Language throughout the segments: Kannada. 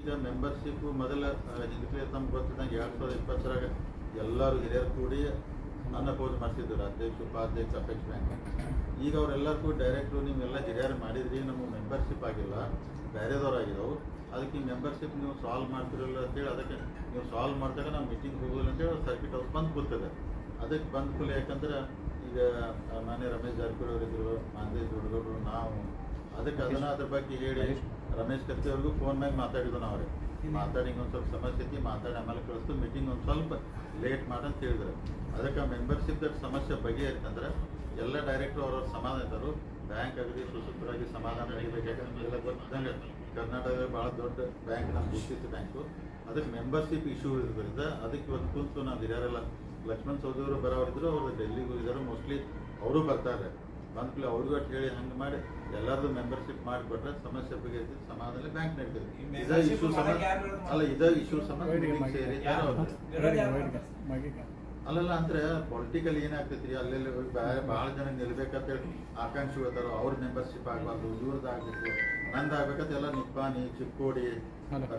ಈಗ ಮೆಂಬರ್ಶಿಪ್ ಮೊದಲ ಹಿಂದಕ್ಕೆ ತಮ್ಗೆ ಗೊತ್ತಿದ್ದಂಗೆ ಎರಡು ಸಾವಿರದ ಇಪ್ಪತ್ತರಾಗ ಎಲ್ಲರೂ ಹಿರಿಯರು ಕೂಡಿ ನನ್ನ ಅನಪೋಸ್ ಮಾಡಿಸಿದ್ರು ಅಧ್ಯಕ್ಷ ಉಪಾಧ್ಯಕ್ಷ, ಅಪೇಕ್ಷ ಬ್ಯಾಂಕ್ ಈಗ ಅವರೆಲ್ಲರಿಗೂ ಡೈರೆಕ್ಟ್ ನೀವೆಲ್ಲ ಹಿರಿಯರು ಮಾಡಿದ್ರಿ ನಮ್ಮ ಮೆಂಬರ್ಶಿಪ್ ಆಗಿಲ್ಲ, ಬೇರೆದವ್ರು ಆಗಿದಾವು. ಅದಕ್ಕೆ ಈ ಮೆಂಬರ್ಶಿಪ್ ನೀವು ಸಾಲ್ವ್ ಮಾಡ್ತಿರಲ್ಲ ಅಂತೇಳಿ ಅದಕ್ಕೆ ನೀವು ಸಾಲ್ವ್ ಮಾಡಿದಾಗ ನಾವು ಮೀಟಿಂಗ್ ಹೋಗೋದಿಲ್ಲ ಅಂತೇಳಿ ಸರ್ಕಿಟ್ ಹೌಸ್ ಬಂದು ಕೂತದೆ. ಅದಕ್ಕೆ ಬಂದ ಕೂಲಿ ಯಾಕಂದ್ರೆ ಈಗ ಮನೆ ರಮೇಶ್ ಜಾರಕಿಹೊಳಿ ಅವರಿದ್ದರು ಮಾಂದೇಶ್ ಹುಡುಗರು ನಾವು ಅದಕ್ಕೆ ಅದನ್ನ ಅದ್ರ ಬಗ್ಗೆ ಹೇಳಿ. ರಮೇಶ್ ಕತ್ತಿ ಅವ್ರಿಗೂ ಫೋನ್ ಮ್ಯಾಗ ಮಾತಾಡಿದ್ವು ನಾವು ಮಾತಾಡಿ ಒಂದು ಸ್ವಲ್ಪ ಸಮಸ್ಯೆ ಐತಿ ಮಾತಾಡಿ ಆಮೇಲೆ ಕಳಿಸ್ತು. ಮೀಟಿಂಗ್ ಒಂದು ಸ್ವಲ್ಪ ಲೇಟ್ ಮಾಡಂತ ಹೇಳಿದ್ರು. ಅದಕ್ಕೆ ಮೆಂಬರ್ಶಿಪ್ ಸಮಸ್ಯೆ ಬಗೆಹರಿತಂದ್ರೆ ಎಲ್ಲ ಡೈರೆಕ್ಟ್ರು ಅವ್ರವ್ರ ಸಮಾಧಾನ ಇದ್ದರು ಬ್ಯಾಂಕ್ ಆಗಲಿ ಸುಸೂತ್ರವಾಗಿ ಸಮಾಧಾನ ನಡಿಬೇಕಾದ್ರೆ ಎಲ್ಲ ಗೊತ್ತಿದ್ದಂಗೆ ಕರ್ನಾಟಕದ ಭಾಳ ದೊಡ್ಡ ಬ್ಯಾಂಕ್ ನಮ್ಮ ಸಿ ಬ್ಯಾಂಕು ಅದಕ್ಕೆ ಮೆಂಬರ್ಶಿಪ್ ಇಶ್ಯೂ ಇರೋದ್ರಿಂದ ಅದಕ್ಕೆ ಒಂದು ಕುಂತು ನಾವು ಹಿರಿಯರೆಲ್ಲ. ಲಕ್ಷ್ಮಣ್ ಸೌದಿ ಅವರು ಬರೋರಿದ್ರು ಅವರು ಡೆಲ್ಲಿಗೆ ಹೋಗಿದ್ದಾರೆ ಮೋಸ್ಟ್ಲಿ ಅವರು ಬರ್ತಾರೆ. ಬಂದ್ಕೂಲೆ ಅವ್ರಿಗೂ ಅಷ್ಟು ಹೇಳಿ ಹಂಗೆ ಮಾಡಿ ಎಲ್ಲರದು ಮೆಂಬರ್ಶಿಪ್ ಮಾಡಿಕೊಟ್ರೆ ಸಮಸ್ಯೆ ಬಗೆಹರಿಸಿ ಸಮಾಜದಲ್ಲಿ ಬ್ಯಾಂಕ್ ನಡೀತದೆ ಇದ ಇಶ್ಯೂ ಅಲ್ಲ ಇದ ಇಶ್ಯೂ ಸೇರಿ ಅಲ್ಲಲ್ಲ ಅಂದ್ರೆ ಪೊಲಿಟಿಕಲ್ ಏನಾಗ್ತೈತಿ ಅಲ್ಲೆಲ್ಲಿ ಬಹಳ ಬೇರೆ ಭಾಳ ಜನ ನಿಲ್ಬೇಕಂತ ಹೇಳಿ ಆಕಾಂಕ್ಷಿ ಇರ್ತಾರ ಅವ್ರ ಮೆಂಬರ್ಶಿಪ್ ಆಗ್ಬಾರ್ದು ಇವ್ರದ್ದು ಆಗ್ಬೇಕು. ನಂದು ಆಗ್ಬೇಕಂತ ಎಲ್ಲ ನಿಪ್ಪಾನಿ ಚಿಕ್ಕೋಡಿ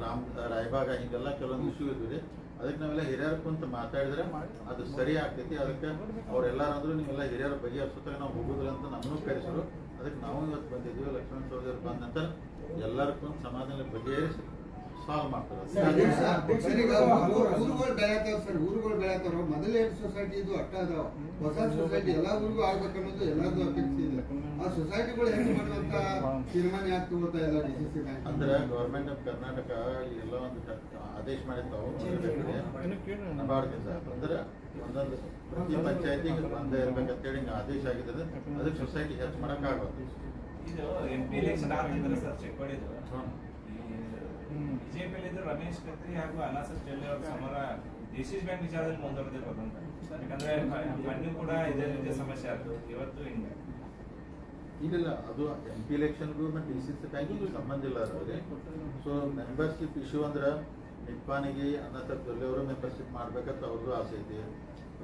ರಾಮ್ ರಾಯಬಾಗ ಹಿಂಗೆಲ್ಲ ಕೆಲವೊಂದು ಇಶ್ಯೂ ಇದ್ವಿ ಅದಕ್ಕೆ ನಾವೆಲ್ಲ ಹಿರಿಯರ್ ಕುಂತ ಮಾತಾಡಿದ್ರೆ ಅದು ಸರಿ ಆಗ್ತೈತಿ. ಅದಕ್ಕೆ ಅವ್ರೆಲ್ಲಾರಂದ್ರು ನೀವೆಲ್ಲ ಹಿರಿಯರ ಬಗೆಹರಿಸುತ್ತಾಗ ನಾವು ಹೋಗುದಿಲ್ಲ ಅಂತ ನಮ್ಮನ್ನು ಕರೆಸಿದ್ರು. ಅದಕ್ಕೆ ನಾವು ಇವತ್ತು ಬಂದಿದ್ವಿ ಲಕ್ಷ್ಮಣ ಅವ್ರು ಬಂದ ನಂತರ ಎಲ್ಲರ ಕುಂತ ಸಮಾಧಾನ ಬಗೆಹರಿಸಿ. ಸಾಲ್ವ್ ಮಾಡ್ತಾರೆ ಸರ್ ಊರುಗಳು ಬೆಳೆಯತ್ತಾವ ಸರ್ ಊರುಗಳು ಬೆಳೆಯತ್ತಾವ. ಮೊದಲ ಸೊಸೈಟಿ ಇದು? ಅಟ್ಟ ಅದಾವ ಹೊಸ ಸೊಸೈಟಿ ಎಲ್ಲಾ ಊರಿಗೂ ಆಗ್ಬೇಕನ್ನೋದು ಎಲ್ಲಾರ್ದು ಅಪೇಕ್ಷೆ ಇದೆ. ಆ ಸೊಸೈಟಿಗಳು ಹೆಂಗ್ ಮಾಡುವಂತ ತೀರ್ಮಾನ ಯಾಕೆ ತಗೋತಾ ಇಲ್ಲ ಡಿ ಸಿ ಸಿ ಬ್ಯಾಂಕ್ ಅಂದ್ರೆ ಗೌರ್ಮೆಂಟ್ ಆಫ್ ಕರ್ನಾಟಕ ಎಲ್ಲ ಒಂದು ಆದೇಶ ಮಾಡಿರ್ತಾವ ಅಂದ್ರೆ ಒಂದೊಂದು ಪ್ರತಿ ಪಂಚಾಯತಿಗೆ ಒಂದೇ ಇರ್ಬೇಕಂತೇಳಿ ಹಿಂಗೆ ಆದೇಶ ಆಗಿದೆ ಅದಕ್ಕೆ ಸೊಸೈಟಿ ಹೆಚ್ಚು ಮಾಡಕ್ ಆಗೋದು ಇದು ಎಂ ಪಿ ಎಲೆಕ್ಷನ್ ಆಗ್ತಿದ್ರೆ ಸರ್ ಚಿಕ್ಕೋಡಿದು ಬಿಜೆಪಿಯಲ್ಲಿ ಇದ್ರೆ ರಮೇಶ್ ಕತ್ರಿ ಹಾಗೂ ಅನಾಸರ್ ಚೆಲ್ಲಿ ಅವರ ಸಮರ ಡಿಸಿಸ್ ಬ್ಯಾಂಕ್ ವಿಚಾರದಲ್ಲಿ ಮುಂದುವರೆದಿರ್ಬೋದು ಅಂತ ಯಾಕಂದ್ರೆ ಮಣ್ಣು ಕೂಡ ಇದೇ ರೀತಿಯ ಸಮಸ್ಯೆ ಆಯ್ತು. ಇವತ್ತು ಹಿಂಗೆ. ಇಲ್ಲ, ಅದು ಎಂ ಪಿ ಎಲೆಕ್ಷನ್ಗೂ ಮತ್ತು ಡಿ ಸಿ ಸಿ ಬ್ಯಾಂಕಿಗೂ ಸಂಬಂಧ ಇಲ್ಲ ಅದ್ರಿಗೆ ಸೊ ಮೆಂಬರ್ಶಿಪ್ ಇಶ್ಯೂ ಅಂದ್ರೆ ನಿಪ್ಪಾನಿಗೆ ಅನ್ನ ಜೊಲ್ಲೆ ಅವರು ಮೆಂಬರ್ಶಿಪ್ ಮಾಡ್ಬೇಕಂತ ಅವ್ರದ್ದು ಆಸೆ ಐತಿ.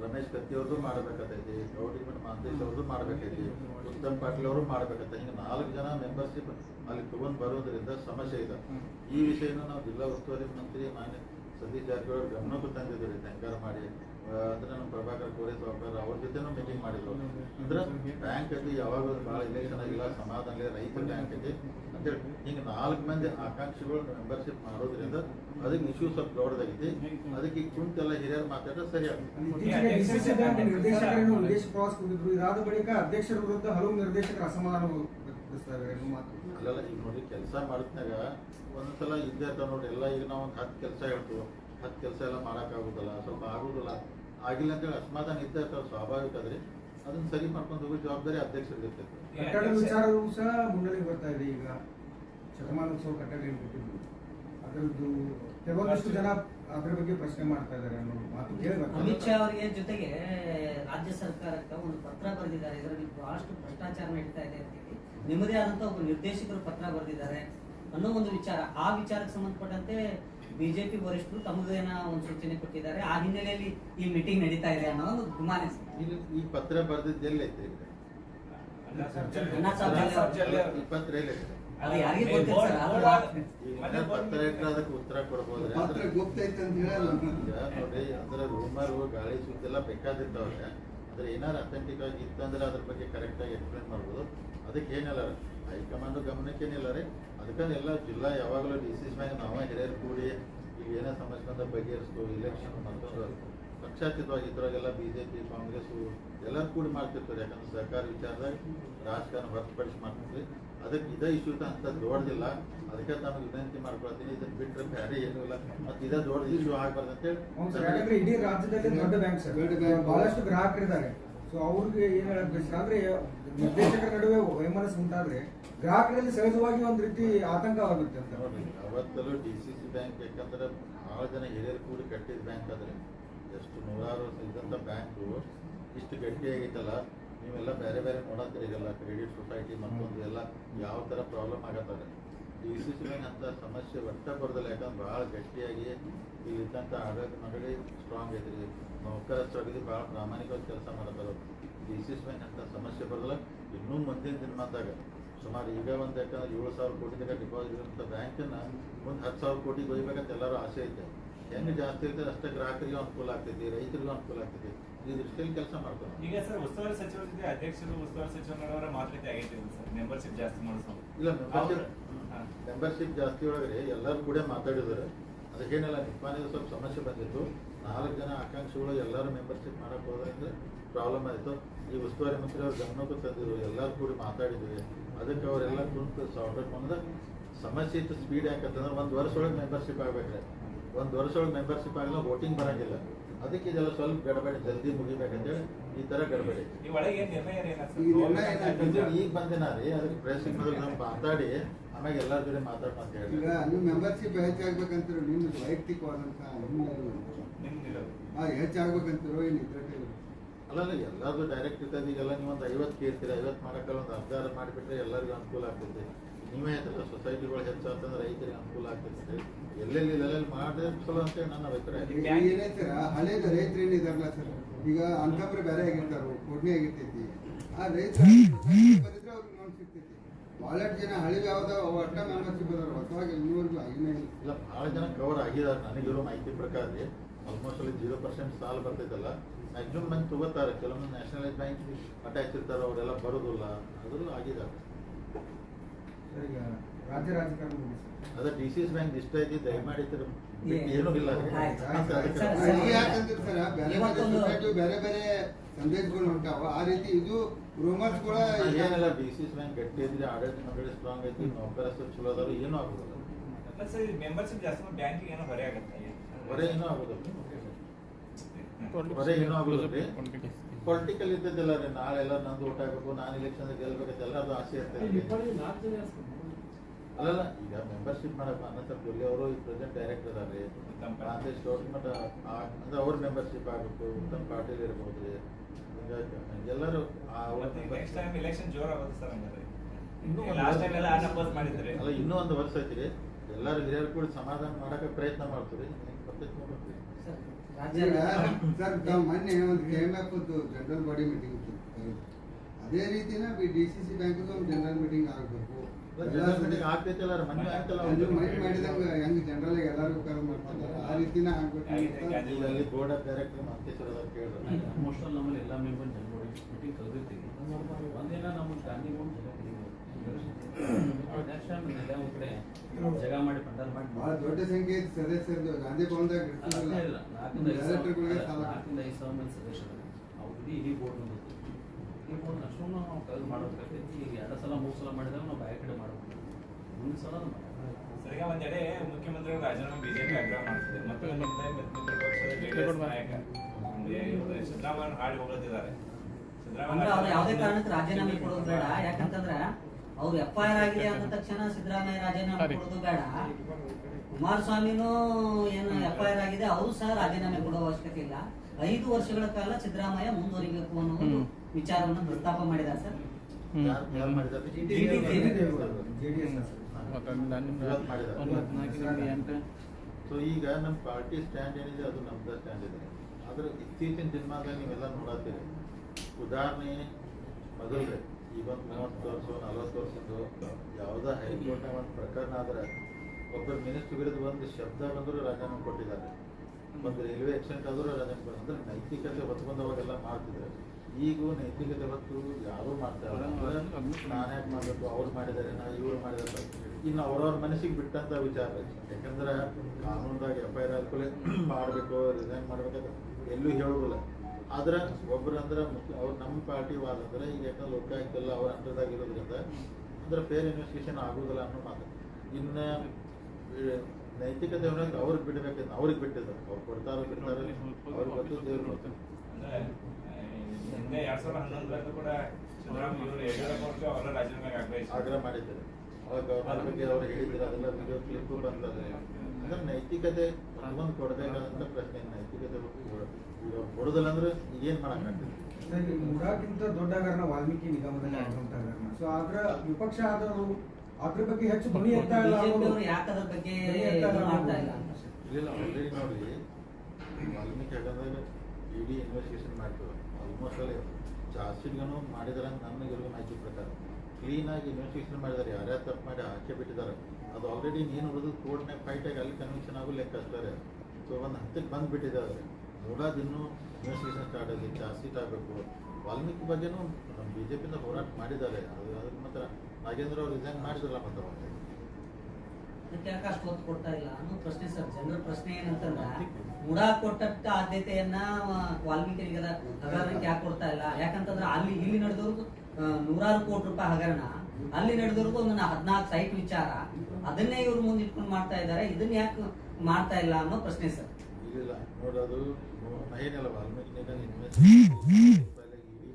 ರಮೇಶ್ ಕತ್ತಿ ಅವ್ರದ್ದು ಮಾಡ್ಬೇಕತ್ತೈತಿ ಗೌಡಿ ಮತ್ತು ಮಾಂತೇಶ್ ಅವ್ರದ್ದು ಮಾಡ್ಬೇಕೈತಿ ಉತ್ತಮ್ ಪಾಟೀಲ್ ಅವರು ಮಾಡ್ಬೇಕತ್ತ ಹಿಂಗೆ ನಾಲ್ಕು ಜನ ಮೆಂಬರ್ಶಿಪ್ ಅಲ್ಲಿ ತಗೊಂಡ್ ಬರೋದ್ರಿಂದ ಸಮಸ್ಯೆ ಇದೆ. ಈ ವಿಷಯನ ನಾವು ಜಿಲ್ಲಾ ಉಸ್ತುವಾರಿ ಮಂತ್ರಿ ಮಾನ್ಯ ಸತೀಶ್ ಜಾರಕಿಹೊಳಿ ಗಮನಕ್ಕೂ ತಂದಿದ್ದೀವಿ ತೆಂಗಾರ ಮಾಡಿ ಅಂದ್ರೆ ನಮ್ಮ ಪ್ರಭಾಕರ್ ಕೋರೆ ಸಾವ್ಕರ್ ಅವ್ರ ಜೊತೆನೂ ಮೀಟಿಂಗ್ ಮಾಡಿದ್ರು. ಅಂದ್ರೆ ಬ್ಯಾಂಕ್ ಅಲ್ಲಿ ಯಾವಾಗ ಭಾಳ ಇಲೆಕ್ಷನ್ ಆಗಿಲ್ಲ ಸಮಾಧಾನ ಇಲ್ಲ ರೈತರ ಬ್ಯಾಂಕ್ ಐತಿ ಅಂತೇಳಿ ಹಿಂಗೆ ನಾಲ್ಕು ಮಂದಿ ಆಕಾಂಕ್ಷಿಗಳು ಮೆಂಬರ್ಶಿಪ್ ಮಾಡೋದ್ರಿಂದ ಅದಕ್ಕೆ ಇಶ್ಯೂ ಸ್ವಲ್ಪ ದೊಡ್ಡದಾಗೈತಿ. ಅದಕ್ಕೆ ಈಗ ಕುಂತೆಲ್ಲ ಹಿರಿಯರು ಮಾತಾಡಿದ್ರೆ ಸರಿ ಇದಾದ ಬಳಿಕ ಅಧ್ಯಕ್ಷರ ವಿರುದ್ಧ ಹಲವು ನಿರ್ದೇಶಕರ ಅಸಮಾಧಾನ ಅಲ್ಲೆಲ್ಲ ಈಗ ನೋಡಿ ಕೆಲಸ ಮಾಡಿದ್ನಾಗ ಒಂದ್ಸಲ ಇದ್ದೇ ಅಂತ ನೋಡಿ ಎಲ್ಲ ಈಗ ನಾವು ಒಂದು ಹತ್ತು ಕೆಲಸ ಹೇಳ್ತೀವಿ. ಹತ್ತು ಕೆಲಸ ಎಲ್ಲ ಮಾಡೋಕ್ಕಾಗೋದಿಲ್ಲ ಸ್ವಲ್ಪ ಆಗೋದಿಲ್ಲ. ಆಗಿಲ್ಲ ಅಂತೇಳಿ ಅಸಮಾಧಾನ ಇದ್ದೇ ಇರ್ತಾವ ಸ್ವಾಭಾವಿಕ ಆದ್ರೆ ಅದನ್ನ ಸರಿ ಮಾಡ್ಕೊಂಡು ಹೋಗೋ ಜವಾಬ್ದಾರಿ ಅಧ್ಯಕ್ಷರಿಗೆ ಇರ್ತೈತೆ ಕಟ್ಟಡ ವಿಚಾರವೂ ಸಹ ಮುನ್ನೆಲೆಗೆ ಬರ್ತಾ ಇದೆ ಈಗ. ಶತಮಾನೋತ್ಸವ ಕಟ್ಟಡ ಏನು ಬಿಟ್ಟಿದ್ದು ಅದರದ್ದು ಕೆಲವೊಂದಿಷ್ಟು ಜನ ಅದ್ರ ಬಗ್ಗೆ ಪ್ರಶ್ನೆ ಮಾಡ್ತಾ ಇದ್ದಾರೆ ಅನ್ನೋ ಮಾತು ಕೇಳಬೇಕು. ಅಮಿತ್ ಶಾ ಅವರಿಗೆ ಜೊತೆಗೆ ರಾಜ್ಯ ಸರ್ಕಾರಕ್ಕೆ ಒಂದು ಪತ್ರ ಬರೆದಿದ್ದಾರೆ. ಇದರಲ್ಲಿ ಬಹಳಷ್ಟು ಭ್ರಷ್ಟಾಚಾರ ನಡೀತಾ ಇದೆ ಅಂತೇಳಿ. ನಿಮ್ಮದೇ ಆದಂತ ಒಬ್ಬ ನಿರ್ದೇಶಕರು ಪತ್ರ ಬರೆದಿದ್ದಾರೆ ಅನ್ನೋ ಒಂದು ವಿಚಾರ. ಆ ವಿಚಾರಕ್ಕೆ ಸಂಬಂಧಪಟ್ಟಂತೆ ಬಿಜೆಪಿ ವರಿಷ್ಠರು ತಮ್ಮದೇನ ಒಂದು ಸೂಚನೆ ಕೊಟ್ಟಿದ್ದಾರೆ. ಆ ಹಿನ್ನೆಲೆಯಲ್ಲಿ ಈ ಮೀಟಿಂಗ್ ನಡೀತಾ ಇದೆ ಅನ್ನೋ ಒಂದು ಗುಮಾನ ಈ ಪತ್ರ ಬರೆದಿದ್ದು ಎಲ್ಲೈತಿ. ಈ ಪತ್ರ ಎಲ್ಲೈತಿ? ಅದು ಯಾರಿಗೆ ಅದಕ್ಕೆ ಉತ್ತರ ಕೊಡ್ಬೋದ್ರಿ? ಅಂದ್ರೆ ಗುಪ್ತ ಅಂತ ಹೇಳಲ್ಲ ಈಗ ನೋಡ್ರಿ ಅಂದ್ರೆ ರೂಮರ್ ಗಾಳಿ ಸುದ್ದಿ ಎಲ್ಲ ಬೇಕಾದಿರ್ತಾವ್ರೆ ಅದ್ರ ಏನಾರು ಅಥೆಂಟಿಕ್ ಆಗಿ ಇತ್ತಂದ್ರೆ ಅದ್ರ ಬಗ್ಗೆ ಕರೆಕ್ಟ್ ಆಗಿ ಎಕ್ಸ್ಪ್ಲೇನ್ ಮಾಡ್ಬೋದು. ಅದಕ್ಕೆ ಏನಿಲ್ಲ ಹೈಕಮಾಂಡ್ ಗಮನಕ್ಕೆ ಏನಿಲ್ಲ ರೀ? ಅದಕ್ಕೆ ಎಲ್ಲ ಜಿಲ್ಲಾ ಯಾವಾಗಲೂ ಡಿ ಸಿ ಮ್ಯಾಗ ನಾವೇ ಹಿರಿಯರು ಕೂಡಿ ಈಗ ಏನೇ ಸಮಸ್ಯೆ ಬಗೆಹರಿಸ್ತು ಇಲೆಕ್ಷನ್ ಮತ್ತೊಂದು ಪಕ್ಷಾತೀತವಾಗಿ ಇದ್ರಾಗೆಲ್ಲ ಬಿ ಜೆ ಪಿ ಕಾಂಗ್ರೆಸ್ಸು ಎಲ್ಲರೂ ಕೂಡಿ ಮಾಡ್ತಿರ್ತಾರೆ. ಯಾಕಂದ್ರೆ ಸರ್ಕಾರ ವಿಚಾರದಾಗ ರಾಜಕಾರಣ ಹೊರತುಪಡಿಸಿ ಮಾಡ್ತೀವಿ ಅದಕ್ಕೆ ಇದೇ ಇಶ್ಯೂ ಅಂತ ದೊಡ್ಡದಿಲ್ಲ. ಅದಕ್ಕೆ ತಮಗೆ ವಿನಂತಿ ಮಾಡ್ಕೊಳ್ತೀನಿ. ಇದನ್ನ ಬಿಟ್ಟರೆ ಬೇರೆ ಏನೂ ಇಲ್ಲ. ಮತ್ತೆ ಇದೇ ದೊಡ್ಡ ಇಶ್ಯೂ ಆಗಬಾರ್ದು ಅಂತೇಳಿ ಯಾಕಂದ್ರೆ ಇಡೀ ರಾಜ್ಯದಲ್ಲಿ ದೊಡ್ಡ ಬ್ಯಾಂಕ್ ಸರ್ ದೊಡ್ಡ ಬ್ಯಾಂಕ್. ಬಹಳಷ್ಟು ಗ್ರಾಹಕರಿದ್ದಾರೆ. ಸೊ ಅವ್ರಿಗೆ ಏನ್ ಹೇಳಬೇಕಾದ್ರೆ ನಿರ್ದೇಶಕರ ನಡುವೆ ವೈಮನಸ್ ಉಂಟಾದ್ರೆ ಗ್ರಾಹಕರಲ್ಲಿ ಸಹಜವಾಗಿ ಒಂದ್ ರೀತಿ ಆತಂಕವಾಗುತ್ತೆ ಅಂತ. ನೋಡ್ರಿ ಅವತ್ತಲ್ಲೂ ಡಿ ಸಿ ಸಿ ಬ್ಯಾಂಕ್ ಯಾಕಂದ್ರೆ ಬಹಳ ಜನ ಹಿರಿಯರು ಕೂಡಿ ಕಟ್ಟಿದ ಬ್ಯಾಂಕ್ ಆದ್ರೆ ಎಷ್ಟು ನೂರಾರು ಇದ್ದಂಥ ಬ್ಯಾಂಕು ಇಷ್ಟು ಗಟ್ಟಿಯಾಗೈತಲ್ಲ ನೀವೆಲ್ಲ ಬೇರೆ ಬೇರೆ ನೋಡತ್ತೀರಿ ಈಗೆಲ್ಲ ಕ್ರೆಡಿಟ್ ಸೊಸೈಟಿ ಮತ್ತೊಂದು ಎಲ್ಲ ಯಾವ ಥರ ಪ್ರಾಬ್ಲಮ್ ಆಗತ್ತಾರೆ ಡಿ ಸಿ ಸಿ ಬ್ಯಾಂಕ್ ಅಂತ ಸಮಸ್ಯೆ ಒಟ್ಟ ಬರೋದಿಲ್ಲ, ಯಾಕಂದ್ರೆ ಭಾಳ ಗಟ್ಟಿಯಾಗಿ ಇಲ್ಲಿದ್ದಂಥ ಆಡಳಿತ ಮಂಡಳಿ ಸ್ಟ್ರಾಂಗ್ ಐತ್ರಿ ನೌಕರಸ್ಥರಿಗೆ ಭಾಳ ಪ್ರಾಮಾಣಿಕವಾಗಿ ಕೆಲಸ ಮಾಡತ್ತಾರ ಡಿ ಸಿ ಸಿ ಅಂತ ಸಮಸ್ಯೆ ಬರಲ್ಲ ಇನ್ನೂ ಮುಂದಿನ ದಿನಮಾನದಾಗ ಸುಮಾರು ಈಗ ಒಂದು ಯಾಕಂದ್ರೆ ಏಳು ಸಾವಿರ ಕೋಟಿದಾಗ ಡಿಪಾಸಿಟ್ ಇರುವಂಥ ಬ್ಯಾಂಕನ್ನ ಒಂದು ಹತ್ತು ಸಾವಿರ ಕೋಟಿಗೆ ಒಯ್ಬೇಕಂತ ಎಲ್ಲರೂ ಆಸೆ ಐತೆ. ಹೆಂಗೆ ಜಾಸ್ತಿ ಐತೆ ಅಷ್ಟೇ ಗ್ರಾಹಕರಿಗೂ ಅನುಕೂಲ ಆಗ್ತೈತಿ ರೈತರಿಗೂ ಅನುಕೂಲ ಆಗ್ತೈತಿ. ಈ ದೃಷ್ಟಿಯಲ್ಲಿ ಕೆಲಸ ಮಾಡ್ತಾರೆ. ಈಗ ಸರ್ ಉಸ್ತುವಾರಿ ಸಚಿವರ ಜೊತೆ ಅಧ್ಯಕ್ಷರು ಉಸ್ತುವಾರಿ ಸಚಿವರ ಮಾತುಕತೆ ಆಗೈತೆ ಸರ್. ಮೆಂಬರ್ಶಿಪ್ ಜಾಸ್ತಿ ಮಾಡಿಸೋದು ಇಲ್ಲ ಮೆಂಬರ್ಶಿಪ್. ಮೆಂಬರ್ಶಿಪ್ ಜಾಸ್ತಿ ಒಳಗೆ ಎಲ್ಲರೂ ಕೂಡ ಮಾತಾಡಿದ್ದಾರೆ. ಅದಕ್ಕೇನೆಲ್ಲ ನಿಪ್ಪಾನಿಗೆ ಸ್ವಲ್ಪ ಸಮಸ್ಯೆ ಬಂದಿತ್ತು. ನಾಲ್ಕು ಜನ ಆಕಾಂಕ್ಷಿಗಳು ಎಲ್ಲರೂ ಮೆಂಬರ್ಶಿಪ್ ಮಾಡೋಕ್ಕೆ ಹೋದ್ರಿಂದ ಪ್ರಾಬ್ಲಮ್ ಆಯಿತು. ಈ ಉಸ್ತುವಾರಿ ಮಂತ್ರಿ ಅವ್ರ ಗಮನಕ್ಕೂ ತಂದಿದ್ರು, ಎಲ್ಲರೂ ಕೂಡಿ ಮಾತಾಡಿದ್ವಿ. ಅದಕ್ಕೆ ಅವರೆಲ್ಲ ಕುಂತು ಔಟ್ ಮಾಡಿದ್ರೆ ಸಮಸ್ಯೆ ಇತ್ತು ಸ್ಪೀಡ್ ಯಾಕಂತಂದ್ರೆ ಒಂದು ವರ್ಷ ಒಳಗೆ ಮೆಂಬರ್ಶಿಪ್ ಆಗ್ಬೇಕ್ರೆ. ಒಂದು ವರ್ಷ ಒಳಗೆ ಮೆಂಬರ್ಶಿಪ್ ಆಗಲ್ಲ ವೋಟಿಂಗ್ ಬರಂಗಿಲ್ಲ. ಅದಕ್ಕೆ ಇದೆಲ್ಲ ಸ್ವಲ್ಪ ಗಡಬಡಿ ಜಲ್ದಿ ಮುಗಿಬೇಕಂತೇಳಿ ಈ ತರ ಗಡಬಡಿ. ಈ ನಿರ್ಣಯ ಈಗ ಬಂದಿನ ರೀ ಅದಕ್ಕೆ ಪ್ರೆಸ್ ನಾವು ಮಾತಾಡಿ ಆಮೇಲೆ ಎಲ್ಲರ ಜೊತೆ ಮಾತಾಡ್ತಾ ಅಂತ ಹೇಳಿ. ಈಗ ನೀವು ಮೆಂಬರ್ಶಿಪ್ ಹೆಚ್ಚಾಗ್ಬೇಕಂತಿರೋ ನಿಮ್ಮ ನಿಮ್ ನಿಲುವು ಆ ಹೆಚ್ಚಾಗ್ಬೇಕಂತಿರೋ ಏನು ಇದ್ರಲ್ಲಿ ಅಲ್ಲಲ್ಲ ಎಲ್ಲಾರ್ದು ಡೈರೆಕ್ಟ್ ಇರ್ತದೆ ಈಗೆಲ್ಲ ನೀವು ಒಂದು ಐವತ್ತು ಕೇಳ್ತೀರಿ ಐವತ್ತು ಮಾಡಕ್ಕಲ್ಲ ಒಂದು ಅರ್ಧ ಮಾಡಿಬಿಟ್ರೆ ಎಲ್ಲರಿಗೂ ಅನುಕೂಲ ಆಗ್ತೈತೆ. ನೀವೇ ಹೇಳಿದ್ರೆ ಸೊಸೈಟಿಗಳು ಹೆಚ್ಚಾಗ್ತಂದ್ರೆ ರೈತರಿಗೆ ಅನುಕೂಲ ಆಗ್ತೈತೆ ಎಲ್ಲೆಲ್ಲಿ ಎಲ್ಲೆಲ್ಲಿ ಮಾಡಿದ್ರೆ ಚಲೋ ಅಂತೇಳಿ ನನ್ನ ಅಭಿಪ್ರಾಯ. ಈಗ ಏನೈತೆ ಸರ್? ಹಳೇದ ರೈತರು ಏನಿದಾರಲ್ಲ ಸರ್? ಈಗ ಅಂತಂದ್ರೆ ಬೇರೆ ಆಗಿರ್ತಾರೋ ಕೊಡ್ನಿ ಆಗಿರ್ತೈತಿ. ಆ ರೈತರ ಬಂದಿದ್ರೆ ಅವ್ರಿಗೆ ನೋಡ್ ಸಿಗ್ತೈತಿ. ಬಹಳಷ್ಟು ಜನ ಹಳಿ ಯಾವ್ದು ಒಟ್ಟ ಮೆಂಬರ್ಶಿಪ್ ಅದಾರ ಹೊಸವಾಗಿ ಇನ್ನೂವರೆಗೂ ಆಗಿನೇ ಇಲ್ಲ ಇಲ್ಲ ಭಾಳ ಜನ ಕವರ್ ಆಗಿದ್ದಾರೆ. ನನಗಿರೋ ಮಾಹಿತಿ ಪ್ರಕಾರ ಆಲ್ಮೋಸ್ಟ್ ಅಲ್ಲಿ ಜೀರೋ ಪರ್ಸೆಂಟ್ ಸಾಲ ಬರ್ತೈತಲ್ಲ. ಮ್ಯಾಕ್ಸಿಮಮ್ ಮಂದಿ ತಗೋತಾರೆ. ಕೆಲವೊಂದು ನ್ಯಾಷನಲೈಸ್ ಬ್ಯಾಂಕ್ ಅಟ್ಯಾಚ್ ಇರ್ತಾರೆ ಅವರೆಲ್ಲ ಬರೋದಿಲ್ಲ. ಆದರೂ ಆಗಿದ್ದಾರೆ. ರಾಜ್ಯ ರಾಜಕಾರಣ ಅದೇ ಡಿ ಸಿ ಎಸ್ ಬ್ಯಾಂಕ್ ಇಷ್ಟ ಐತಿ ದಯಮಾಡಿ ಯಾಕಂದ್ರೆ ಬೇರೆ ಬೇರೆ ಸಂದೇಶಗಳು ಹೊಂಟಾವ. ಆ ರೀತಿ ಇದು ರೂಮರ್ಸ್ ಕೂಡ ಏನಿಲ್ಲ ಡಿ ಸಿ ಎಸ್ ಬ್ಯಾಂಕ್ ಗಟ್ಟಿ ಇದ್ರೆ ಆಡಳಿತ ಮಂಡಳಿ ಸ್ಟ್ರಾಂಗ್ ಐತಿ ನೌಕರಸ್ಥರು ಚಲೋ ಅದಾರು ಏನೂ ಆಗೋದಿಲ್ಲ. ಮೆಂಬರ್ಶಿಪ್ ಜಾಸ್ತಿ ಬ್ಯಾಂಕಿಗೆ ಏನೋ ಹೊರೆ ಆಗುತ್ತೆ. ಹೊರೆ ಏನೂ ಆಗೋದಿಲ್ಲ. ಹೊರೆ ಏನೂ ಆಗೋದಿಲ್ಲ. ಪೊಲಿಟಿಕಲ್ ಇದ್ದದ್ದೆಲ್ಲ ರೀ ನಾಳೆ ಎಲ್ಲ ನಂದು ಊಟ ಆಗಬೇಕು ನಾನು ಎಲೆಕ್ಷನ್ ಗೆಲ್ಬೇಕಂತೆಲ್ಲ ಅದು ಆಸೆ ಇರ್ತದೆ. ಅಲ್ಲಲ್ಲ ಈಗ ಮೆಂಬರ್ಶಿಪ್ ಮಾಡಪ್ಪ ಅನಂತರ ಕೊಹ್ಲಿ ಅವರು ಈ ಪ್ರೆಸೆಂಟ್ ಡೈರೆಕ್ಟರ್ ಅದಾರ ರೀ. ಕಾಂಗ್ರೆಸ್ ಗೌರ್ಮೆಂಟ್ ಅಂದ್ರೆ ಅವ್ರ ಮೆಂಬರ್ಶಿಪ್ ಆಗಬೇಕು ಉತ್ತಮ್ ಪಾಟೀಲ್ ಇರ್ಬೋದು ರೀ. ಹಿಂಗಾಗಿ ಎಲ್ಲರೂ ಜೋರ್ ಆಗುತ್ತೆ ಸರ್ ಇನ್ನೂ ಅಲ್ಲ ಇನ್ನೂ ಒಂದು ವರ್ಷ ಐತಿ ರೀ ಎಲ್ಲರೂ ಹಿರಿಯರು ಕೂಡ ಸಮಾಧಾನ ಮಾಡಕ್ಕೆ ಪ್ರಯತ್ನ ಮಾಡ್ತೀವಿ ಬರ್ತೈತಿ ನೋಡ್ರಿ. ಸರ್, ತಾವು ಮೊನ್ನೆ ಒಂದು K M F general body meeting ಅದೇ ರೀತಿನ ಡಿ ಸಿ ಸಿ ಬ್ಯಾಂಕ್ ಒಂದು ಜನರಲ್ ಮೀಟಿಂಗ್ ಆಗಬೇಕು. ಹೆಂಗ್ ಜನರಲ್ ಎಲ್ಲರಿಗೂ ಕರೆ ಮಾಡ್ತಾರೆ ಆ ರೀತಿನ ಆಗ್ಬೇಕು ಬೋರ್ಡ್ ಆಫ್ ಡೈರೆಕ್ಟರ್ ಅವ್ರು ಕೇಳಿದ್ರು ಮೋಸ್ಟ್ ಆಲ್ ನಮ್ಮಲ್ಲಿ ಎಲ್ಲ ಮೆಂಬರ್ ಜನರಲ್ ಮೀಟಿಂಗ್ ಕರೆದಿರ್ತೀವಿ ಒಂದಿನ ಗಾಂಧಿ ಜಗ ಮಾಡಿ ಪಂಡಾಲ್ ಮಾಡಿ. ಬಹಳ ದೊಡ್ಡ ಸಂಖ್ಯೆ ಸದಸ್ಯರು ಗಾಂಧಿ ಭವನದಾಗ ನಾಲ್ಕಿಂದ ಐದು ಸಾವಿರ. ಮಂದಿ ಸದಸ್ಯರು. ಅವ್ರು ಇಡೀ ಇಡೀ ಬೋರ್ಡ್ ಬಂದೈತಿ ಈ ಬೋರ್ಡ್ ಅಷ್ಟೊಂದು ನಾವು ಕಲ್ ಮಾಡೋದಕ್ಕೈತಿ ಈಗ ಎರಡು ಸಲ ಮೂರು ಸಲ ಮಾಡಿದಾಗ ನಾವು ಬಾಯ ಕಡೆ ಮಾಡ್ಬೇಕು ಮುಂದಿನ ಸಲ ನಾವು ಸರ್ ಒಂದೆಡೆ ಮುಖ್ಯಮಂತ್ರಿಗಳು ರಾಜೀನಾಮೆ ಬಿಜೆಪಿ ಆಗ್ರಹ ಮಾಡ್ತಿದೆ. ಮತ್ತೆ ಮಿತ್ರ ಪಕ್ಷದ ಜೆಡಿಎಸ್ ನಾಯಕ. ಸಿದ್ದರಾಮಯ್ಯ ಹಾಡಿ ಹೋಗುತ್ತಿದ್ದಾರೆ ಸಿದ್ದರಾಮಯ್ಯ ಯಾವುದೇ ಕಾರಣಕ್ಕೆ ರಾಜೀನಾಮೆ ಕೊಡೋದು ಬೇಡ. ಯಾಕಂತಂದ್ರ ಅವ್ರು ಎಫ್ ಐ ಆರ್ ಆಗಿದೆ ಅಂದ ತಕ್ಷಣ ಸಿದ್ದರಾಮಯ್ಯ ರಾಜೀನಾಮೆ ಕೊಡೋದು ಬೇಡ. ಕುಮಾರಸ್ವಾಮಿನೂ ಏನು ಎಫ್ ಐ ಆರ್ ಆಗಿದೆ ಅವರು ಸಹ ರಾಜೀನಾಮೆ ಕೊಡೋ ಅವಶ್ಯಕತೆ ಇಲ್ಲ. ಐದು ವರ್ಷಗಳ ಕಾಲ ಸಿದ್ದರಾಮಯ್ಯ ಮುಂದುವರಿಬೇಕು ಅನ್ನೋ ಒಂದು ವಿಚಾರವನ್ನು ಪ್ರಸ್ತಾಪ ಮಾಡಿದ ಸರ್. ಸೊ ಈಗ ನಮ್ಮ ಪಾರ್ಟಿ ಸ್ಟ್ಯಾಂಡ್ ಏನಿದೆ ಅದು ನಮ್ದ ಸ್ಟ್ಯಾಂಡ್ ಇದೆ. ಆದ್ರೆ ಇತ್ತೀಚಿನ ದಿನಮಾನದಾಗ ನೀವೆಲ್ಲ ನೋಡತ್ತೀರಿ ಉದಾಹರಣೆ ಮೊದಲ್ರಿ ಒಂದು ಮೂವತ್ತು ವರ್ಷ ನಲವತ್ತು ವರ್ಷದ್ದು ಯಾವುದೋ ಹೈಕೋರ್ಟ್ನಾಗ ಒಂದು ಪ್ರಕರಣ ಆದರೆ ಒಬ್ಬರು ಮಿನಿಸ್ಟರ್ ವಿರುದ್ಧ ಒಂದು ಶಬ್ದ ಬಂದರೂ ರಾಜೀನಾಮೆ ಕೊಟ್ಟಿದ್ದಾರೆ. ಒಂದು ರೈಲ್ವೆ ಆಕ್ಸಿಡೆಂಟ್ ಆದರೂ ರಾಜೀನಾಮೆ ಕೊಟ್ಟಿದ್ದಾರೆ. ಅಂದರೆ ನೈತಿಕತೆ ಬಂದವಾಗೆಲ್ಲ ಮಾಡ್ತಿದ್ರು ಈಗ ನೈತಿಕತೆ ಹೊತ್ತು ಯಾರೂ ಮಾಡ್ತಾರೆ ನಾನು ಯಾಕೆ ಮಾಡಬೇಕು? ಅವ್ರು ಮಾಡಿದ್ದಾರೆ ನಾ ಇವ್ರು ಮಾಡಿದ್ದಾರೆ ಇನ್ನು ಅವ್ರವ್ರ ಮನಸ್ಸಿಗೆ ಬಿಟ್ಟಂಥ ವಿಚಾರ. ಯಾಕಂದ್ರೆ ಕಾನೂನ್ದಾಗ ಎಫ್ ಐ ಆರ್ ಹಾಕೊಳ್ಳಿ ಮಾಡಬೇಕು ರಿಸೈನ್ ಮಾಡ್ಬೇಕಂತ ಎಲ್ಲೂ ಹೇಳೋದಿಲ್ಲ. ಆದ್ರೆ ಒಬ್ರ ಅಂದ್ರೆ ಮುಖ್ಯ ಅವ್ರು ನಮ್ಮ ಪಾರ್ಟಿ ವಾದ ಅಂದ್ರೆ ಈಗ ಯಾಕಂದ್ರೆ ಲೋಕಾಯುಕ್ತ ಆಯ್ತಲ್ಲ ಅವ್ರ ಅಂಡರ್ದಾಗ ಇರೋದ್ರಿಂದ ಅಂದ್ರೆ ಫೇರ್ ಇನ್ವೆಸ್ಟಿಗೇಷನ್ ಆಗೋದಿಲ್ಲ ಅನ್ನೋ ಮಾತು. ಇನ್ನು ನೈತಿಕತೆ ಅನ್ನೋದು ಅವ್ರಿಗೆ ಬಿಡ್ಬೇಕಂತ ಅವ್ರಿಗೆ ಬಿಟ್ಟಿದ್ರು. ಅವ್ರು ಕೊಡ್ತಾರೋ ಬಿಡ್ತಾರೋ ಅವ್ರಿಗೆ ಗೊತ್ತು ದೇವ್ರು ಆಗ್ರಹಿಸಿದ್ರು. ಆಗ್ರಹ ಮಾಡಿದ್ದಾರೆ. ಅವಾಗ ಗೌರ್ಮೆಂಟ್ ಬಗ್ಗೆ ಅವ್ರು ಹೇಳಿದ್ರು ಅದೆಲ್ಲ ವಿಡಿಯೋ ಕ್ಲಿಪ್ ಬಂದದೆ ಅಂದ್ರೆ ನೈತಿಕತೆ ಒಂದು ಕೊಡ್ಬೇಕಾದಂತ ಪ್ರಶ್ನೆ ನೈತಿಕತೆ ಬಗ್ಗೆ ಕೊಡೋದಿಲ್ಲ ಅಂದ್ರೆ ಏನ್ ಮಾಡಕ್ಕಾಗ್ತದೆ ಸರ್, ಈ ಮುರಾಕ್ಕಿಂತ ದೊಡ್ಡ ಕಾರಣ ವಾಲ್ಮೀಕಿ ನಿಗಮದಲ್ಲಿ ಆಗುವಂತ ಸೊ ಆದ್ರ ವಿಪಕ್ಷ ಆದವರು ಅದ್ರ ಬಗ್ಗೆ ಹೆಚ್ಚು ಧ್ವನಿ ಎತ್ತಾ ಇಲ್ಲ ಬಿಜೆಪಿ ಅನ್ನೋದು- ಅವರು ಯಾಕೆ ಅದ್ರ ಬಗ್ಗೆ ಧ್ವನಿ ಎತ್ತಾ ಇಲ್ಲ ಇದು ಮಾಡ್ತಾ ಇಲ್ಲ ಇಲ್ಲ ಆಲ್ರೆಡಿ ನೋಡ್ರಿ ವಾಲ್ಮೀಕಿ ಹಗರಣದಾಗ ಇಡೀ ಇನ್ವೆಸ್ಟಿಗೇಷನ್ ಮಾಡ್ತೀವಿ ಆಲ್ಮೋಸ್ಟ್ ಅಲ್ಲಿ ಚಾರ್ಜ್ ಶೀಟ್ಗೂ ಮಾಡಿದಾರೆ ಅಂತ ನನಗಿರೋ ಮಾಹಿತಿ ಪ್ರಕಾರ. ಕ್ಲೀನಾಗಿ ಇನ್ವೆಸ್ಟಿಗೇಷನ್ ಮಾಡಿದ್ದಾರೆ ಯಾರ್ಯಾರು ತಪ್ಪು ಮಾಡಿ ಹಾಕೇ ಬಿಟ್ಟಿದ್ದಾರೆ. ಅದು ಆಲ್ರೆಡಿ ನೀನು ಉಳಿದು ಕೋರ್ಟ್ನಾಗ ಫೈಟಾಗಿ ಅಲ್ಲಿ ಕನ್ವಿಕ್ಷನ್ ಆಗೋ ಲೆಕ್ಕ ಅಷ್ಟೇ ಸೊ ಒಂದು ಹಂತಕ್ಕೆ ಬಂದುಬಿಟ್ಟಿದ್ದಾರೆ ನೋಡೋದು ಇನ್ನೂ ಇನ್ವೆಸ್ಟಿಗೇಷನ್ ಸ್ಟಾರ್ಟ್ ಆಗಿದೆ ಜಾಸ್ತಿ ಶೀಟ್ ಆಗಬೇಕು ವಾಲ್ಮೀಕಿ ಬಗ್ಗೆನೂ ನಮ್ಮ ಬಿ ಜೆ ಪಿಯಿಂದ ಹೋರಾಟ ಮಾಡಿದ್ದಾರೆ. ಅದು ಅದಕ್ಕೆ ಮಾತ್ರ ನಾಗೇಂದ್ರ ಅವರು ರಿಸೈನ್ ಮಾಡಿದ್ರಲ್ಲ ಮತ್ತೆ ಅವಾಗ ಅದಕ್ಕೆ ಯಾಕೆ ಅಷ್ಟು ಒತ್ತು ಕೊಡ್ತಾ ಇಲ್ಲ? ಅನ್ನೋ ಪ್ರಶ್ನೆ ಸರ್. ಜನರ ಪ್ರಶ್ನೆ ಏನಂತಂದ್ರ ಮುಡಾ ಕೊಟ್ಟಕ್ಕ ಆದ್ಯತೆಯನ್ನ ಅದ ಹಗರಣಕ್ಕೆ ಯಾಕೆ ಕೊಡ್ತಾ ಇಲ್ಲ? ಯಾಕಂತಂದ್ರೆ ಅಲ್ಲಿ ಇಲ್ಲಿ ನಡೆದವ್ರದ್ದು ನೂರಾರು ಕೋಟಿ ರೂಪಾಯಿ ಹಗರಣ. ಅಲ್ಲಿ ನಡೆದವ್ರದ್ದು ಒಂದು ಹದಿನಾಲ್ಕು ಸೈಟ್ ವಿಚಾರ. ಅದನ್ನೇ ಇವ್ರ ಮುಂದೆ ಇಟ್ಕೊಂಡು ಮಾಡ್ತಾ ಇದ್ದಾರೆ. ಇದನ್ನ ಯಾಕೆ ಮಾಡ್ತಾ ಇಲ್ಲ ಅನ್ನೋ ಪ್ರಶ್ನೆ ಸರ್. ಇಲ್ಲ ನೋಡೋದು ಏನಿಲ್ಲ ವಾಲ್ಮೀಕಿ ನಿಗಮ್ ಇನ್ವೆಸ್ಟ್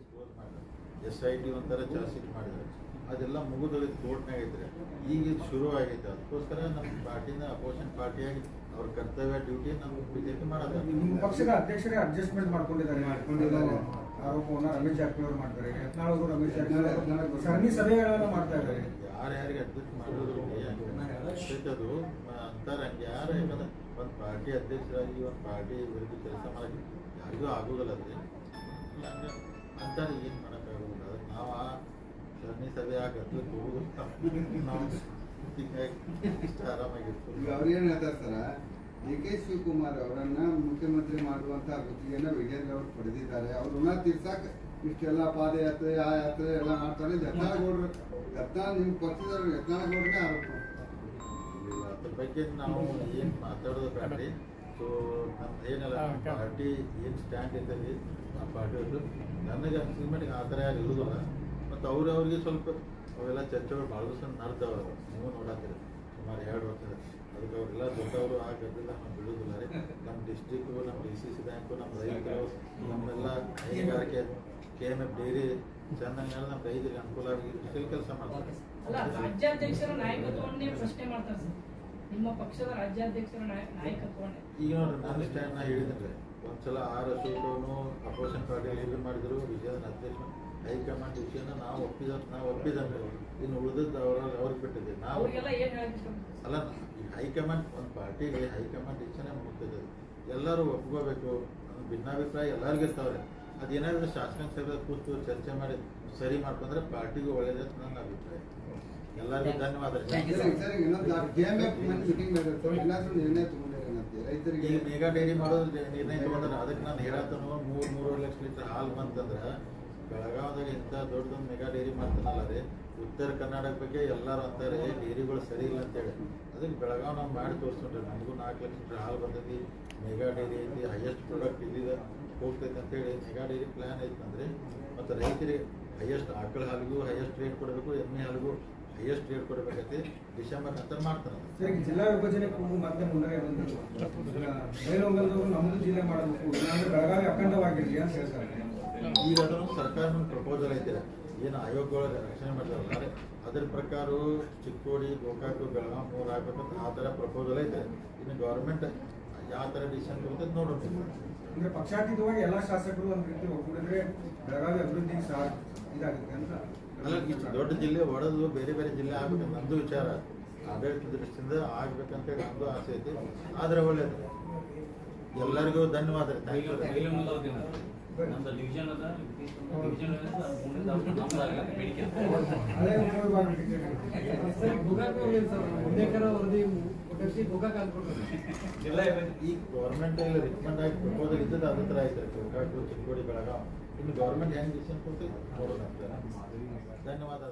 ಕ್ಲೋಸ್ ಮಾಡಿದ್ರು ಎಸ್ ಐ ಟಿ ಒಂಥರ ಚಾರ್ಜ್ ಶೀಟ್ ಮಾಡಿದ್ರು ಅದೆಲ್ಲ ಮುಗಿದೋಗಿ ಕೋರ್ಟ್ನಾಗ ಐತ್ರಿ ಈಗ ಇದು ಶುರು ಆಗೈತೆ ಅದಕ್ಕೋಸ್ಕರ ನಮ್ಮ ಪಾರ್ಟಿನ ಅಪೋಸಿಷನ್ ಪಾರ್ಟಿಯಾಗಿ ಅವ್ರ ಕರ್ತವ್ಯ ಡ್ಯೂಟಿ ನಮ್ಮ ಬಿಜೆಪಿ ಮಾಡೋದು ನಿಮ್ಮ ಪಕ್ಷದ ಅಧ್ಯಕ್ಷರೇ ಅಡ್ಜಸ್ಟ್ಮೆಂಟ್ ಮಾಡ್ಕೊಂಡಿದ್ದಾರೆ ಮಾಡ್ಕೊಂಡಿದ್ದಾರೆ. ಆರೋಪವನ್ನು ರಮೇಶ್ ಜಾರಕಿಹೊಳಿ ಮಾಡ್ತಾರೆ ಯತ್ನಾಳ್ ಅವರು ರಮೇಶ್ ಜಾರಕಿಹೊಳಿ ಸರಣಿ ಸಭೆಗಳನ್ನು ಮಾಡ್ತಾ ಇದ್ದಾರೆ ಯಾರ್ಯಾರಿಗೆ ಅಡ್ಜಸ್ಟ್ ಮಾಡೋದು ಅಂತಾರೆ ಹಂಗೆ ಯಾರು ಯಾಕಂದ್ರೆ ಒಂದು ಪಾರ್ಟಿ ಅಧ್ಯಕ್ಷರಾಗಿ, ಒಂದು ಪಾರ್ಟಿ ವಿರುದ್ಧ ಕೆಲಸ ಮಾಡಿ ಯಾರಿಗೂ ಆಗೋದಿಲ್ಲ ಅದು. ಇಲ್ಲ ಅಂತಾರೆ ಏನು ಮಾಡೋಕ್ಕಾಗೋದಿಲ್ಲ ಅದಕ್ಕೆ ನಾವು ಆ ಸರಣಿ ಸಭೆ ಆ ಅದ್ಭುತ ಹೋಗುದು ನಾವು ಹೀಗಾಗಿ ಇಷ್ಟ ಆರಾಮಾಗಿರ್ತೀವಿ. ಈಗ ಅವ್ರು ಏನು ಹೇಳ್ತಾರೆ ಸರ ಡಿ ಕೆ ಶಿವಕುಮಾರ್ ಅವರನ್ನ ಮುಖ್ಯಮಂತ್ರಿ ಮಾಡುವಂತ ಗುತ್ತಿಗೆಯನ್ನ ವಿಜೇಂದ್ರ ಅವರು ಪಡೆದಿದ್ದಾರೆ. ಅವ್ರ ಋಣ ತೀರ್ಸಕ್ ಇಷ್ಟೆಲ್ಲ ಪಾದಯಾತ್ರೆ, ಆ ಯಾತ್ರೆ ಎಲ್ಲ ಮಾಡ್ತಾರೆ. ಯತ್ನಾಳಗೌಡ್ರು ಯತ್ನಾಳ್ ನಿಮ್ ಪಕ್ಷದವ್ರು ಯತ್ನಾಳಗೌಡ್ರನ್ನೇ ಆರೋಪ. ಇಲ್ಲ, ಅದ್ರ ಬಗ್ಗೆ ನಾವು ಏನು ಮಾತಾಡೋದು ಬೇಡ್ರಿ. ಸೊ ನಮ್ದು ಏನಿಲ್ಲ. ಪಾರ್ಟಿ ಏನು ಸ್ಟ್ಯಾಂಡ್ ಇರ್ತದೆ ಆ ಪಾರ್ಟಿ ಅವ್ರದ್ದು ನನಗೆ ಅನ್ಸಿದ ಮಟ್ಟಿಗೆ ಆ ಥರ ಯಾರು ಇರುವುದಿಲ್ಲ ಮತ್ತು ಅವ್ರು ಅವ್ರಿಗೆ ಸ್ವಲ್ಪ ಅವೆಲ್ಲ ಚರ್ಚೆಗಳು ಭಾಳ ದಿವಸ ನಡೆದವ ನೀವು ನೋಡತ್ತೀರಿ ಸುಮಾರು ಎರಡು ವರ್ಷದ ಅದಕ್ಕೆ ಅವರೆಲ್ಲ ದೊಡ್ಡವರು ಆ ಗದ್ದಲ ನಾವು ಬಿಡುವುದಿಲ್ಲ ರೀ. ನಮ್ಮ ಡಿಸ್ಟಿಕ್ಕು ನಮ್ಮ ಡಿ ಸಿ ಸಿ ಬ್ಯಾಂಕು ನಮ್ಮ ರೈತರು ನಮ್ಮೆಲ್ಲ ಹೈನುಗಾರಿಕೆ ಕೆ ಎಂ ಎಫ್ ಡೈರಿ ಚೆನ್ನಾಗಿ ನಮ್ಮ ರೈತರಿಗೆ ಅನುಕೂಲ ಆಗಿ ಕೆಲಸ ಮಾಡ್ತಾರೆ. ಅಲ್ಲ ರಾಜ್ಯಾಧ್ಯಕ್ಷರ ನಾಯಕತ್ವವನ್ನೇ ಪ್ರಶ್ನೆ ಮಾಡ್ತಾರೆ ಸರ್. ನಿಮ್ಮ ಪಕ್ಷದ ರಾಜ್ಯಾಧ್ಯಕ್ಷರ ನಾಯ- ಈಗ ನೋಡ್ರಿ ನನ್ನ ಸ್ಟ್ಯಾಂಡ್ ನಾ ಹೇಳಿದ್ರೆ ಒಂದ್ಸಲ ಆರ್ ಅಶೋಕನು ಅಪೋಸಿಷನ್ ಪಾರ್ಟಿ ಲೀಡರ್ ಮಾಡಿದ್ರು ವಿಜಯನ ಅಧ್ಯಕ್ಷ ಹೈಕಮಾಂಡ್ ವಿಷಯನ ನಾವು ಒಪ್ಪಿದ ನಾವು ಒಪ್ಪಿದಂಗೆ ಇನ್ನು ಉಳಿದದ್ದು ಅವರ ಅವ್ರಿಗೆ ಬಿಟ್ಟಿದ್ದೆ ನಾವು ಅಲ್ಲ ಹೈಕಮಾಂಡ್ ಒಂದು ಪಾರ್ಟಿಗೆ ಹೈಕಮಾಂಡ್ ಡಿಸಿಷನ್ ಮುಗ್ತದೆ ಎಲ್ಲರೂ ಒಪ್ಕೋಬೇಕು. ಭಿನ್ನಾಭಿಪ್ರಾಯ ಎಲ್ಲರಿಗೂ ಇರ್ತಾವ್ರೆ. ಅದೇನಾದ್ರೂ ಶಾಸನ ಸಭೆ ಕೂತು ಚರ್ಚೆ ಮಾಡಿ ಸರಿ ಮಾಡ್ಕೊಂಡ್ರೆ ಪಾರ್ಟಿಗೂ ಒಳ್ಳೇದಂತ ನನ್ನ ಅಭಿಪ್ರಾಯ. ಎಲ್ಲರಿಗೂ ಧನ್ಯವಾದ ಈಗ ಮೇಗಾ ಡೈರಿ ಮಾಡೋದು ನಿರ್ಣಯ ತಗೊಂಡ್ರೆ ಅದಕ್ಕೆ ನಾನು ಹೇಳತ್ತನು ಮೂರು ಮೂರುವರೆ ಲಕ್ಷ ಲೀಟರ್ ಹಾಲು ಬಂತಂದ್ರೆ ಬೆಳಗಾವದಾಗ ಇಂಥ ದೊಡ್ಡದೊಂದು ಮೆಗಾ ಡೈರಿ ಮಾಡ್ತಾನಲ್ಲ ರೀ ಉತ್ತರ ಕರ್ನಾಟಕ ಬಗ್ಗೆ ಎಲ್ಲರೂ ಅಂತಾರೆ ಡೈರಿಗಳು ಸರಿ ಇಲ್ಲ ಅಂತೇಳಿ ಅದಕ್ಕೆ ಬೆಳಗಾವ್ ನಾವು ಮಾಡಿ ತೋರಿಸ್ಕೊಂಡ್ರೆ ನಮಗೂ ನಾಲ್ಕು ಲಕ್ಷ ಲೀಟರ್ ಹಾಲು ಬಂದೈತಿ ಮೆಗಾ ಡೈರಿ ಐತಿ ಹೈಯೆಸ್ಟ್ ಪ್ರಾಡಕ್ಟ್ ಇಲ್ಲಿದೆ. ಹೋಗ್ತೈತೆ ಅಂತೇಳಿ ಮೆಗಾ ಡೈರಿ ಪ್ಲ್ಯಾನ್ ಐತಂದ್ರೆ ಮತ್ತು ರೈತರಿಗೆ ಹೈಯೆಸ್ಟ್ ಆಕಳ ಹಾಲಿಗೂ ಹೈಯೆಸ್ಟ್ ರೇಟ್ ಕೊಡಬೇಕು ಎಮ್ಮೆ ಹಾಲಿಗೂ ಹೈಯೆಸ್ಟ್ ರೇಟ್ ಕೊಡಬೇಕೈತಿ ಡಿಸೆಂಬರ್ ನಂತರ ಮಾಡ್ತಾರೆ. ಸರಿ ಜಿಲ್ಲಾ ವಿಭಜನೆ ಮತ್ತೆ ಮುನ್ನಡೆ ನಮ್ಮದು ಜಿಲ್ಲೆ ಮಾಡಬೇಕು. ಇಲ್ಲಾಂದ್ರೆ ಬೆಳಗಾವಿ ಅಖಂಡವಾಗಿರ್ಲಿ ಅಂತ ಹೇಳ್ತಾರೆ. ಈಗ ಅದನ್ನು ಸರ್ಕಾರ ಪ್ರಪೋಸಲ್ ಐತೆ. ಏನು ಆಯೋಗಗಳು ರಕ್ಷಣೆ ಮಾಡ್ತಾರೆ ಅದ್ರ ಪ್ರಕಾರ ಚಿಕ್ಕೋಡಿ ಗೋಕಾಕ್ ಬೆಳಗಾವಿ ಮೂರು ಆಗ್ಬೇಕಂತ ಆ ಥರ ಪ್ರಪೋಸಲ್ ಐತೆ. ಇನ್ನು ಗೌರ್ಮೆಂಟ್ ಯಾವ ಥರ ಡಿಸಿಷನ್ ನೋಡೋಣ. ಅಂದ್ರೆ ಪಕ್ಷಾತೀತವಾಗಿ ಎಲ್ಲಾ ಶಾಸಕರು ಒಂದ್ ರೀತಿ ಒಗ್ಗೂಡಿದ್ರೆ ಬೆಳಗಾವಿ ಅಭಿವೃದ್ಧಿಗೆ ಸಹ ಇದಾಗುತ್ತೆ ಅಂತ ಅಲ್ಲ ಇಷ್ಟು ದೊಡ್ಡ ಜಿಲ್ಲೆ ಒಡೆದು ಬೇರೆ ಬೇರೆ ಜಿಲ್ಲೆ ಆಗ್ಬೇಕು ನಂದು ವಿಚಾರ. ಆಡಳಿತ ದೃಷ್ಟಿಯಿಂದ ಆಗ್ಬೇಕಂತ ನಂದು ಆಸೆ ಐತಿ. ಆದ್ರೆ ಒಳ್ಳೇದು. ಎಲ್ಲರಿಗೂ ಧನ್ಯವಾದ. ನಮ್ದು ನಮ್ದು ಹಳೆ ಟಿಕೆಟ್ ಈಗ ಗೌರ್ಮೆಂಟ್ ರಿಕಮೆಂಡ್ ಆಗಿ ಪ್ರಪೋಸಲ್ ಇದ್ದದ್ದು ಅದೇ ಥರ ಐತೆ ಚಿಕ್ಕೋಡಿ ಬೆಳಗಾವ್ ಇನ್ನು ಗೌರ್ಮೆಂಟ್ ಹೆಂಗ್ ಡಿಸಿಷನ್ ಕೊಡ್ತೈತೆ, ನೋಡೋಣ ಧನ್ಯವಾದ